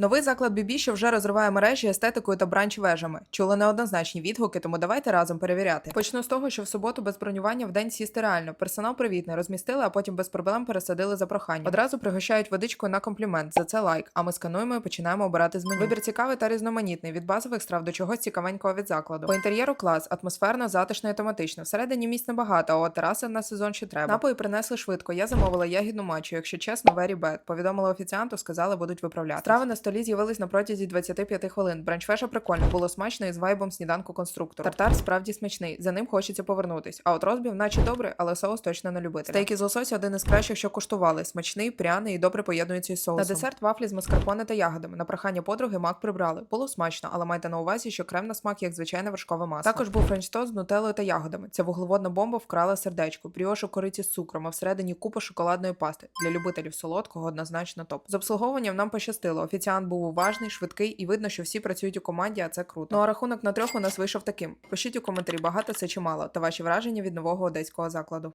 Новий заклад Бібі, що вже розриває мережі естетикою та бранч-вежами. Чули неоднозначні відгуки, тому давайте разом перевіряти. Почну з того, що в суботу без бронювання в день сісти реально. Персонал привітний, розмістили, а потім без проблем пересадили за прохання. Одразу пригощають водичкою на комплімент. За це лайк. А ми скануємо і починаємо обирати з меню. Вибір цікавий та різноманітний від базових страв до чогось цікавенького від закладу. По інтер'єру клас, атмосферно, затишно і тематично. Всередині місць небагато, а от тераси на сезон ще треба. Напої принесли швидко. Я замовила ягідну мачу. Якщо чесно, very bad. Повідомила офіціанту, сказали, будуть виправляти. Страви на столі з'явились на протязі 25 хвилин. Бранчфеша прикольно, було смачно і з вайбом сніданку конструктору. Тартар справді смачний, за ним хочеться повернутись. А от розбів, наче добре, але соус точно не любити. Стейки з лосося один із кращих, що куштували. Смачний, пряний і добре поєднується із соусом. На десерт вафлі з маскарпоне та ягодами. На прохання подруги мак прибрали. Було смачно, але майте на увазі, що крем на смак як звичайне вершкове масло. Також був френч-тост з нутеллою та ягодами. Ця вуглеводна бомба вкрала сердечко, бріош у кориці з цукром, а всередині купа шоколадної пасти. Для любителів солодкого однозначно топ. З обслуговуванням нам пощастило. Офіціант був уважний, швидкий і видно, що всі працюють у команді, а це круто. Ну а рахунок на трьох у нас вийшов таким. Пишіть у коментарі, багато це чи мало, та ваші враження від нового одеського закладу.